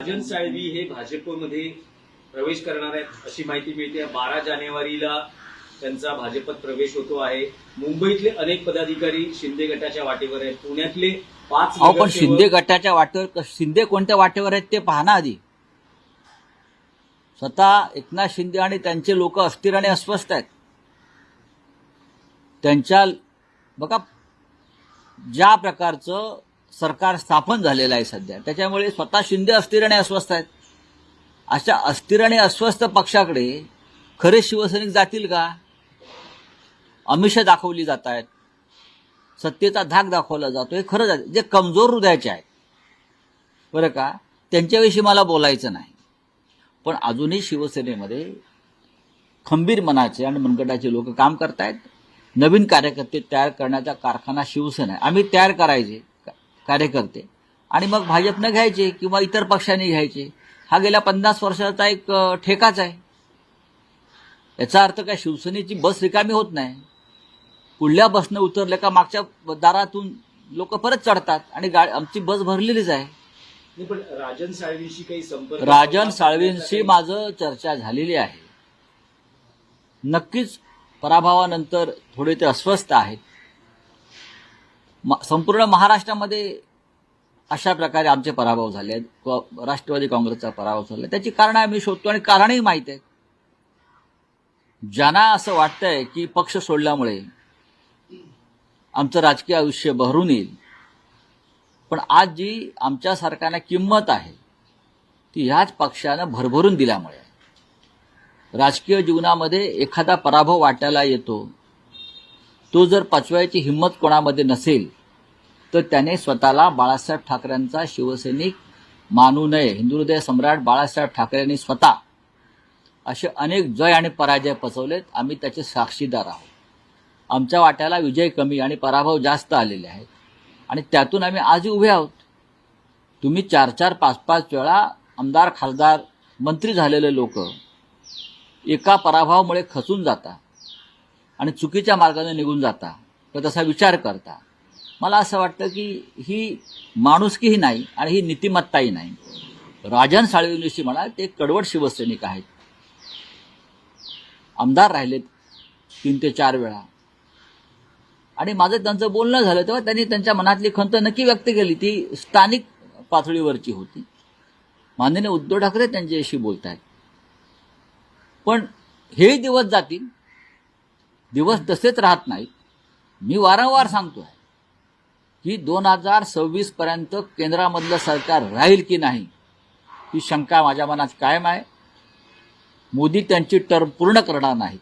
राजन साळवी हे भाजपमध्ये प्रवेश करणार आहेत अशी माहिती मिळते. बारा जानेवारीला त्यांचा भाजपात प्रवेश होतो आहे. मुंबईतले अनेक पदाधिकारी शिंदे गटाच्या वाटेवर आहेत. पुण्यातले पाच अहो पण नगरसेवक- शिंदे गटाच्या वाटेवर शिंदे कोणत्या वाटेवर आहेत ते पाहना आधी. स्वतः एकनाथ शिंदे आणि त्यांचे लोक अस्थिर आणि अस्वस्थ आहेत. त्यांच्या बघा ज्या प्रकारचं सरकार स्थापन झालेलं आहे सध्या. त्याच्यामुळे स्वतः शिंदे अस्थिर आणि अस्वस्थ आहेत. अशा अस्थिर आणि अस्वस्थ पक्षाकडे खरे शिवसैनिक जातील का? अमिषा दाखवली जात आहेत. सत्तेचा धाक दाखवला जातो हे खरंच आहे जे कमजोर हृदयाचे आहेत. बरं का? त्यांच्याविषयी मला बोलायचं नाही. पण अजूनही शिवसेनेमध्ये खंबीर मनाचे आणि मनगटाचे लोक काम करतायत. नवीन कार्यकर्ते तयार करण्याचा कारखाना शिवसेना आहे. आम्ही तयार करायचे. कार्यकर्ते. आणि मग भाजपनं घ्यायचे किंवा इतर पक्षांनी घ्यायचे. हा गेल्या पन्नास वर्षाचा एक ठेकाच आहे. याचा अर्थ काय? शिवसेनेची बस रिकामी होत नाही. पुढल्या बसनं उतरले का मागच्या दारातून लोक परत चढतात आणि गाडी आमची बस भरलेलीच आहे. पण राजन साळवीशी काही संपर्क राजन साळवींशी माझं चर्चा झालेली आहे. नक्कीच पराभवानंतर थोडे ते अस्वस्थ आहेत. म- संपूर्ण महाराष्ट्रामध्ये अशा प्रकारे आमचे पराभव झाले आहेत. राष्ट्रवादी काँग्रेसचा पराभव झाला. त्याची कारणं आम्ही शोधतो आणि कारणही माहीत आहेत. ज्यांना असं वाटतंय की पक्ष सोडल्यामुळे आमचं राजकीय आयुष्य बहरून येईल पण आज जी आमच्या सरकारला किंमत आहे ती ह्याच पक्षानं भरभरून दिल्यामुळे राजकीय जीवनामध्ये एखादा पराभव वाटायला येतो तो जर पचवायची हिंमत कोणामध्ये नसेल तर त्याने स्वतःला बाळासाहेब ठाकरेंचा शिवसैनिक मानू नये. हिंदू हृदय सम्राट बाळासाहेब ठाकरेंनी स्वतः असे अनेक जय आणि पराजय पचवलेत आम्ही त्याचे साक्षीदार आहोत. आमच्या वाट्याला विजय कमी आणि पराभव जास्त आलेले आहेत. आणि त्यातून आम्ही आजही उभे आहोत. तुम्ही चार चार पाच पाच वेळा आमदार खासदार मंत्री झालेले लोक एका पराभवामुळे खचून जाता. आणि चुकीच्या मार्गाने निघून जाता किंवा तसा विचार करता. मला असं वाटतं की ही माणुसकीही नाही आणि ही नीतिमत्ताही नाही. राजन साळवींविषयी म्हणा ते कडवट शिवसैनिक आहेत. आमदार राहिलेत तीन ते चार वेळा. आणि माझं त्यांचं बोलणं झालं तेव्हा त्यांनी त्यांच्या मनातली खंत नक्की व्यक्त केली. ती स्थानिक पातळीवरची होती. माननीय उद्धव ठाकरे त्यांच्याशी बोलत आहेत पण हे दिवस जातील दिवस तसेच राहत नाहीत. मी वारंवार सांगतो आहे की दोन हजार सव्वीसपर्यंत केंद्रामधलं सरकार राहील की नाही ही शंका माझ्या मनात कायम आहे. मोदी त्यांची टर्म पूर्ण करणार नाहीत.